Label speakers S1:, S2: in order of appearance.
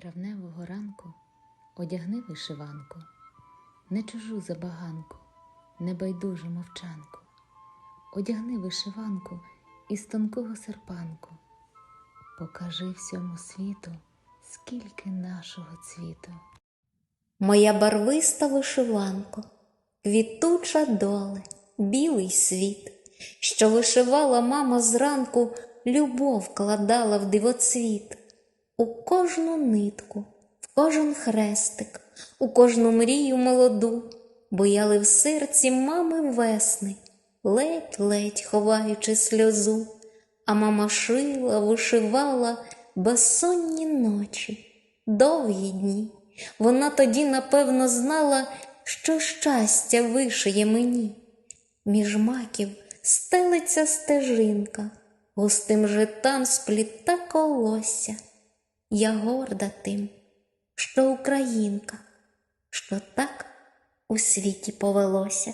S1: Травневого ранку одягни вишиванку, не чужу забаганку, не байдужу мовчанку. Одягни вишиванку із тонкого серпанку. Покажи всьому світу, скільки нашого цвіту.
S2: Моя барвиста вишиванко, квітуча доле, білий світ, що вишивала мама зранку, любов кладала в дивоцвіт, у кожну нитку, в кожен хрестик, у кожну мрію молоду, бояли в серці мами весни, ледь-ледь ховаючи сльозу, а мама шила, вишивала безсонні ночі, довгі дні. Вона тоді, напевно, знала, що щастя вишиє мені. Між маків стелиться стежинка, густим житам спліта колосся. Я горда тим, що українка, що так у світі повелося.